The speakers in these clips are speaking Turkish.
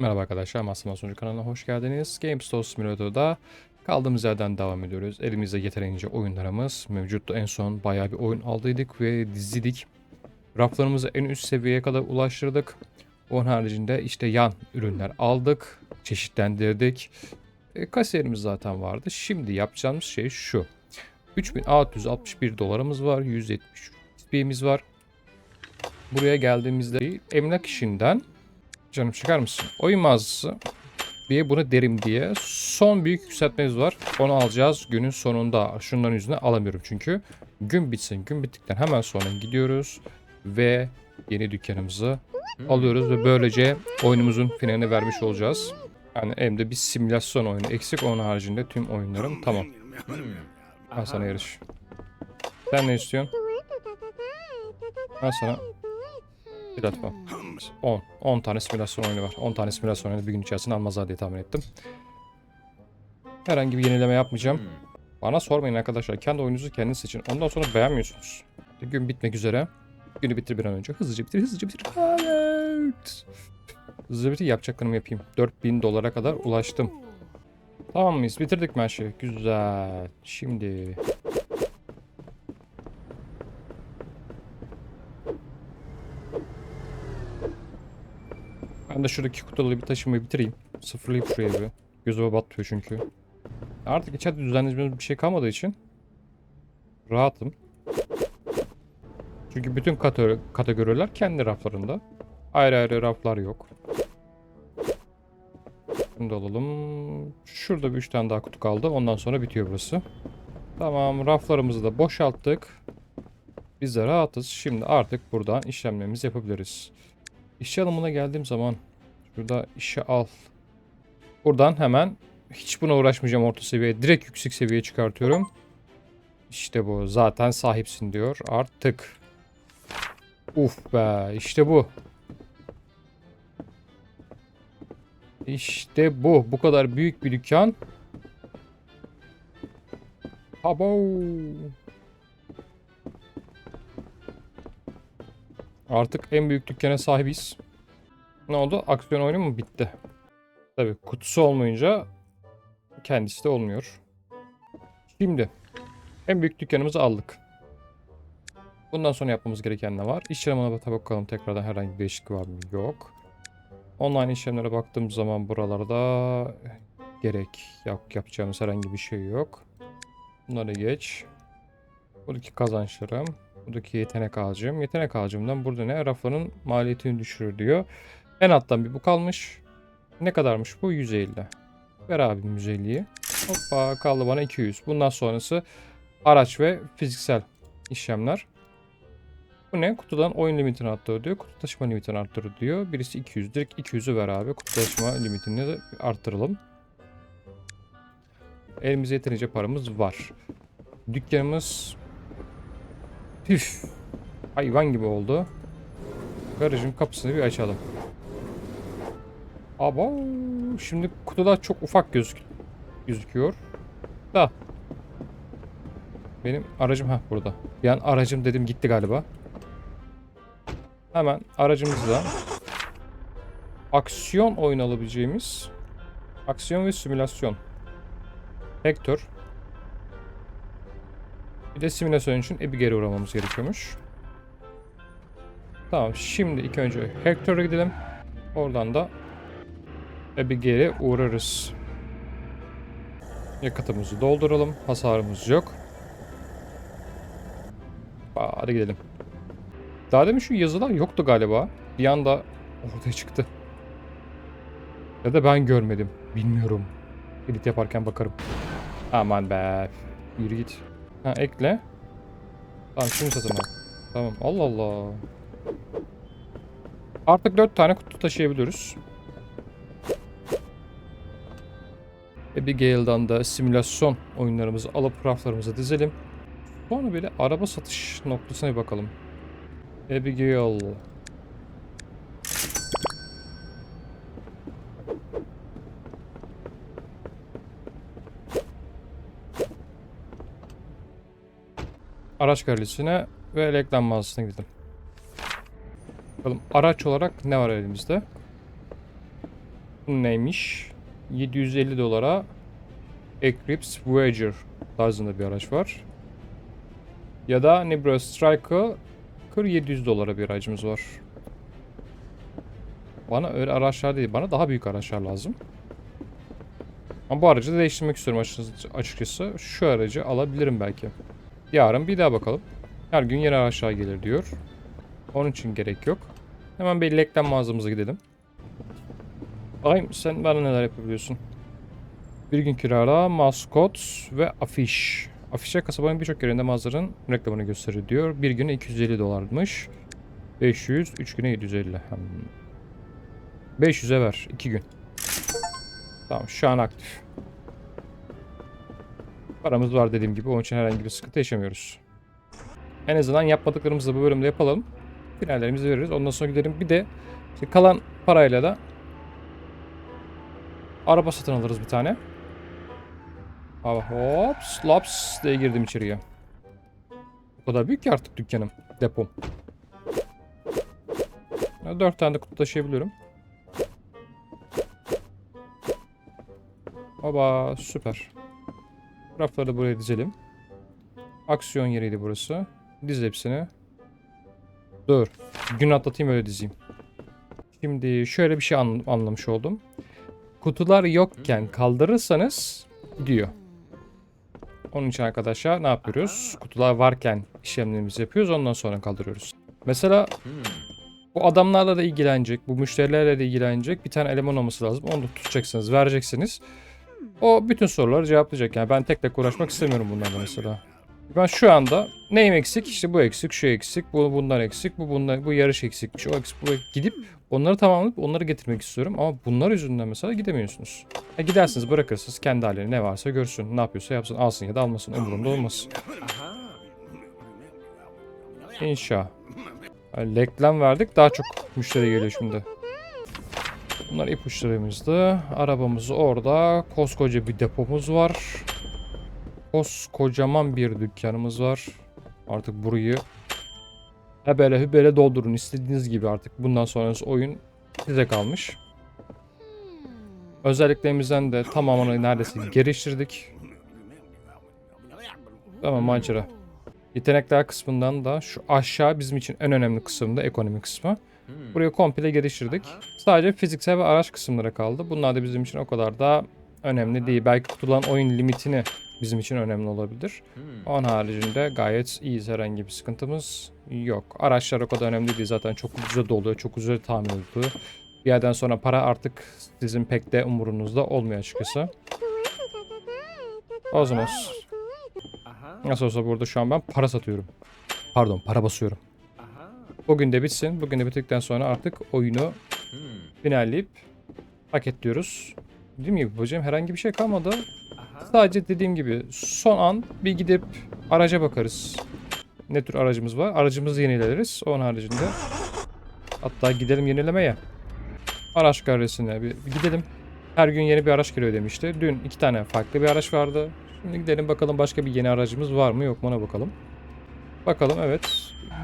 Merhaba arkadaşlar, Master Sonucu kanalına hoş geldiniz. GameStop Simulator'da kaldığımız yerden devam ediyoruz. Elimizde yeterince oyunlarımız mevcuttu. En son bayağı bir oyun aldıydık ve dizidik. Raflarımızı en üst seviyeye kadar ulaştırdık. Onun haricinde işte yan ürünler aldık, çeşitlendirdik. E, kasiyerimiz zaten vardı. Şimdi yapacağımız şey şu. 3661 dolarımız var, 173 XP'miz var. Buraya geldiğimizde emlak işinden Canım çıkar mısın? Oyun mağazası diye bunu derim diye son büyük yükseltmemiz var. Onu alacağız günün sonunda. Şunların yüzüne alamıyorum çünkü. Gün bitsin. Gün bittikten hemen sonra gidiyoruz ve yeni dükkanımızı alıyoruz ve böylece oyunumuzun finalini vermiş olacağız. Yani elimde bir simülasyon oyunu eksik. Onun haricinde tüm oyunlarım tamam. Ben sana yarış. Sen ne istiyorsun? Ben sana platform. 10. 10 tane simülasyon oyunu var. 10 tane simülasyon oyunu bir gün içerisinde almazlar diye tahmin ettim. Herhangi bir yenileme yapmayacağım. Bana sormayın arkadaşlar. Kendi oyununuzu kendiniz seçin. Ondan sonra beğenmiyorsunuz. Gün bitmek üzere. Günü bitir bir an önce. Hızlıca bitir, hızlıca bitir. Evet. Hızlıca bitir, yapacaklarımı yapayım. 4000 dolara kadar ulaştım. Tamam mıyız? Bitirdik mi her şeyi? Güzel. Şimdi... Ben de şuradaki kutuları bir taşımayı bitireyim. Sıfırlayıp şuraya bir. Gözüme batmıyor çünkü. Artık içeride düzenleyeceğimiz bir şey kalmadığı için rahatım. Çünkü bütün kategori- kategoriler kendi raflarında. Ayrı ayrı raflar yok. Şimdi alalım. Şurada bir üç tane daha kutu kaldı. Ondan sonra bitiyor burası. Tamam raflarımızı da boşalttık. Biz de rahatız. Şimdi artık buradan işlemlerimizi yapabiliriz. İşçi alımına geldiğim zaman şurada işe al. Buradan hemen hiç buna uğraşmayacağım orta seviye. Direkt yüksek seviyeye çıkartıyorum. İşte bu. Zaten sahipsin diyor. Artık. Uf be. işte bu. İşte bu. Bu kadar büyük bir dükkan. Abo. Artık en büyük dükkana sahibiz. Ne oldu? Aksiyon oyunu mu bitti? Tabii kutusu olmayınca kendisi de olmuyor. Şimdi en büyük dükkanımızı aldık. Bundan sonra yapmamız gereken ne var? İşlemine bata bakalım tekrardan herhangi bir değişiklik var mı? Yok. Online işlemlere baktığım zaman buralarda gerek yok yapacağımız herhangi bir şey yok. Bunları geç. Buradaki kazançlarım. Buradaki yetenek ağacım. Yetenek ağacımdan burada ne? Rafların maliyetini düşürür diyor. En alttan bir bu kalmış. Ne kadarmış bu? 150. Ver abi 150'yi. Hoppa kaldı bana 200. Bundan sonrası araç ve fiziksel işlemler. Bu ne? Kutudan oyun limitini arttırır diyor. Kutu taşıma limitini arttırır diyor. Birisi 200. Direkt 200'ü ver abi. Kutu taşıma limitini arttıralım. Elimizde yeterince paramız var. Dükkanımız Püf. Hayvan gibi oldu. Garajın kapısını bir açalım. Aba şimdi kutuda çok ufak gözük gözüküyor. Da. Benim aracım ha burada. An aracım dedim gitti galiba. Hemen aracımızda aksiyon oyun alabileceğimiz aksiyon ve simülasyon. Hector bir de simülasyon için Abigail'e uğramamız gerekiyormuş. Tamam şimdi ilk önce Hector'a gidelim. Oradan da Abigail'e uğrarız. Yakıtımızı dolduralım. Hasarımız yok. Aa, Hadi gidelim. Daha demin şu yazılar yoktu galiba. Bir anda ortaya çıktı. Ya da ben görmedim. Bilmiyorum. Edit yaparken bakarım. Aman be. Yürü git. Ha ekle. Tamam şimdi satın al. Tamam Allah Allah. Artık 4 tane kutu taşıyabiliyoruz. Abigail'dan da simülasyon oyunlarımızı alıp raflarımıza dizelim. Sonra böyle araba satış noktasına bir bakalım. Abigail. Araç galerisine ve reklam mağazasına gidelim. Bakalım araç olarak ne var elimizde? Bu neymiş? 750 dolara Eclipse Voyager tarzında bir araç var. Ya da Nebula Striker 700 dolara bir aracımız var. Bana öyle araçlar değil, bana daha büyük araçlar lazım. Ama bu aracı değiştirmek istiyorum açıkçası. Şu aracı alabilirim belki. Yarın bir daha bakalım. Her gün yeni araçlar gelir diyor. Onun için gerek yok. Hemen bir reklam mağazamıza gidelim. Ay sen bana neler yapabiliyorsun? Bir gün kirala, maskot ve afiş. Afişe kasabanın birçok yerinde mağazanın reklamını gösterir diyor. Bir güne 250 dolarmış. 500, 3 güne 750. Hmm. 500'e ver, 2 gün. Tamam, şu an aktif. Paramız var dediğim gibi, onun için herhangi bir sıkıntı yaşamıyoruz. En azından yapmadıklarımızı bu bölümde yapalım. Finallerimizi veririz. Ondan sonra gidelim. Bir de işte kalan parayla da araba satın alırız bir tane. Abi hops laps diye girdim içeriye. O kadar büyük ki artık dükkanım. Depom. Ya, Dört tane de kutu taşıyabiliyorum. Baba süper. Rafları da buraya dizelim. Aksiyon yeriydi burası. Diz hepsini. Dur. Gün atlatayım öyle dizeyim. Şimdi şöyle bir şey an- anlamış oldum. Kutular yokken kaldırırsanız gidiyor. Onun için arkadaşlar ne yapıyoruz? Kutular varken işlemlerimizi yapıyoruz ondan sonra kaldırıyoruz. Mesela bu adamlarla da ilgilenecek, bu müşterilerle de ilgilenecek bir tane eleman olması lazım. Onu da tutacaksınız, vereceksiniz. O bütün soruları cevaplayacak. Yani ben tek tek uğraşmak istemiyorum bunlarla mesela. Ben şu anda neyim eksik? İşte bu eksik, şu eksik, bu bundan eksik, bu bundan bu yarış eksikmiş, o eksik, bu eksik. gidip onları tamamlayıp onları getirmek istiyorum ama bunlar yüzünden mesela gidemiyorsunuz. E gidersiniz bırakırsınız kendi halini ne varsa görsün, ne yapıyorsa yapsın, alsın ya da almasın umurumda olmaz. İnşa. Reklam verdik daha çok müşteri geliyor şimdi. Bunlar ipuçlarımızdı. Arabamız orada. Koskoca bir depomuz var. Koskocaman bir dükkanımız var. Artık burayı hebele hübele doldurun istediğiniz gibi artık. Bundan sonrası oyun size kalmış. Özelliklerimizden de tamamını neredeyse geliştirdik. Tamam macera. Yetenekler kısmından da şu aşağı bizim için en önemli kısımda ekonomi kısmı. Burayı komple geliştirdik. Sadece fiziksel ve araç kısımları kaldı. Bunlar da bizim için o kadar da önemli değil. Belki kutulan oyun limitini bizim için önemli olabilir. Onun haricinde gayet iyiyiz. Herhangi bir sıkıntımız yok. Araçlar o kadar önemli değil. Zaten çok ucuza doluyor. Çok ucuza tamir ediliyor. Bir yerden sonra para artık sizin pek de umurunuzda olmuyor açıkçası. O zaman nasıl olsa burada şu an ben para satıyorum. Pardon para basıyorum. Bugün de bitsin. Bugün de bittikten sonra artık oyunu finalleyip paketliyoruz. Dediğim gibi hocam herhangi bir şey kalmadı. Sadece dediğim gibi son an bir gidip araca bakarız. Ne tür aracımız var? Aracımızı yenileriz. Onun haricinde hatta gidelim yenilemeye. Araç galerisine bir, bir gidelim. Her gün yeni bir araç geliyor demişti. Dün iki tane farklı bir araç vardı. Şimdi gidelim bakalım başka bir yeni aracımız var mı yok mu ona bakalım. Bakalım evet.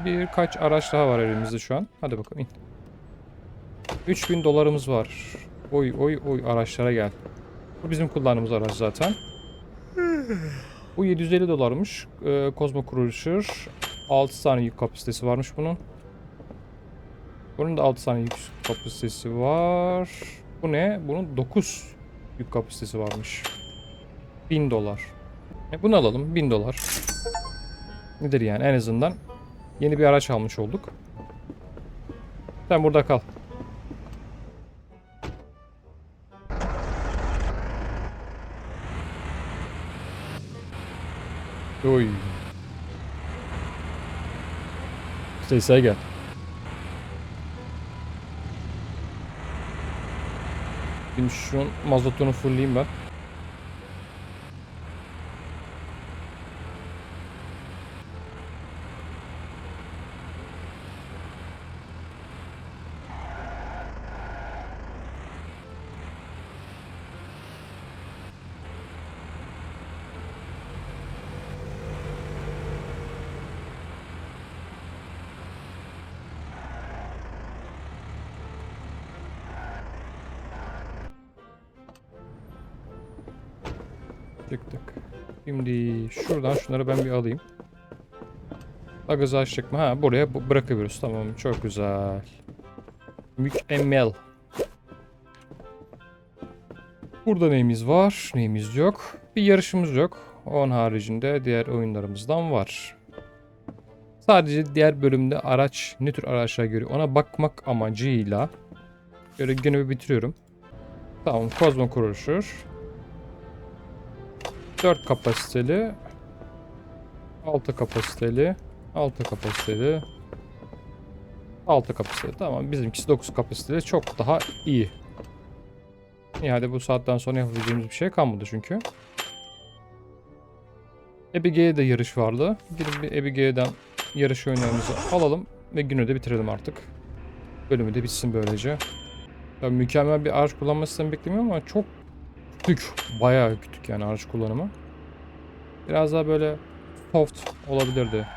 Birkaç araç daha var elimizde şu an. Hadi bakalım in. 3000 dolarımız var. Oy oy oy araçlara gel. Bu bizim kullandığımız araç zaten. Bu 750 dolarmış. Ee, Cosmo Cruiser. 6 tane yük kapasitesi varmış bunun. Bunun da 6 tane yük kapasitesi var. Bu ne? Bunun 9 yük kapasitesi varmış. 1000 dolar. E bunu alalım. 1000 dolar. Nedir yani en azından yeni bir araç almış olduk. Sen burada kal. Oy. Sesler gel. Şimdi şunun mazotunu fullleyeyim ben. Çıktık. Şimdi şuradan şunları ben bir alayım. Agazı açtık mı? Ha buraya bu- bırakabiliyoruz. Tamam çok güzel. Mükemmel. Burada neyimiz var? Neyimiz yok? Bir yarışımız yok. Onun haricinde diğer oyunlarımızdan var. Sadece diğer bölümde araç ne tür araçlar görüyor ona bakmak amacıyla böyle görevi bitiriyorum. Tamam Kozmo kuruluşur. 4 kapasiteli 6 kapasiteli 6 kapasiteli 6 kapasiteli tamam bizimkisi 9 kapasiteli çok daha iyi. İyi hadi bu saatten sonra yapabileceğimiz bir şey kalmadı çünkü. Abigail'de yarış vardı. Gidip bir Abigail'den yarış oyunlarımızı alalım ve günü de bitirelim artık. Bölümü de bitsin böylece. Ya mükemmel bir araç kullanmasını beklemiyorum ama çok küçük. Bayağı küçük yani araç kullanımı. Biraz daha böyle soft olabilirdi.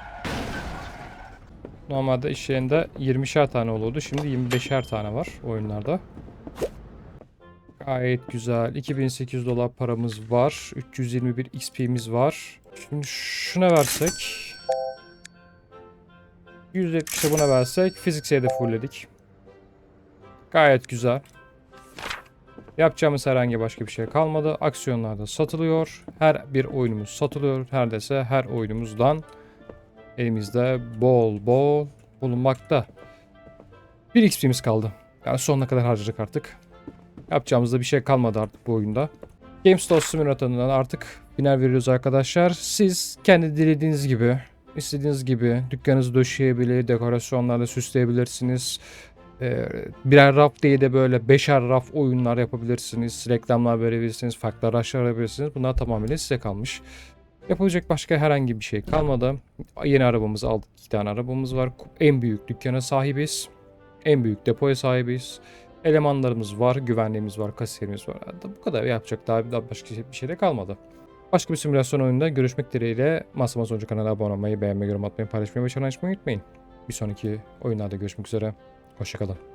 Normalde iş yerinde 20'şer tane oluyordu. Şimdi 25'er tane var oyunlarda. Gayet güzel. 2800 dolar paramız var. 321 XP'miz var. Şimdi şuna versek. 170'e buna versek. Fiziksel de fullledik. Gayet güzel. Yapacağımız herhangi başka bir şey kalmadı. Aksiyonlarda satılıyor. Her bir oyunumuz satılıyor. Her dese her oyunumuzdan elimizde bol bol bulunmakta. Bir XP'miz kaldı. Yani sonuna kadar harcadık artık. Yapacağımız da bir şey kalmadı artık bu oyunda. GameStop Simulator'dan artık biner veriyoruz arkadaşlar. Siz kendi dilediğiniz gibi, istediğiniz gibi dükkanınızı döşeyebilir, dekorasyonlarla süsleyebilirsiniz. Ee, birer raf değil de böyle beşer raf oyunlar yapabilirsiniz. Reklamlar verebilirsiniz, farklı araçlar arayabilirsiniz. Bunlar tamamıyla size kalmış. Yapılacak başka herhangi bir şey kalmadı. Yeni arabamızı aldık. İki tane arabamız var. En büyük dükkana sahibiz. En büyük depoya sahibiz. Elemanlarımız var, güvenliğimiz var, kasiyerimiz var. Bu kadar yapacak daha, daha başka bir şey de kalmadı. Başka bir simülasyon oyununda görüşmek dileğiyle Masama Sonucu kanala abone olmayı, beğenmeyi, yorum atmayı, paylaşmayı ve çan açmayı unutmayın. Bir sonraki oyunlarda görüşmek üzere. Hoşçakalın.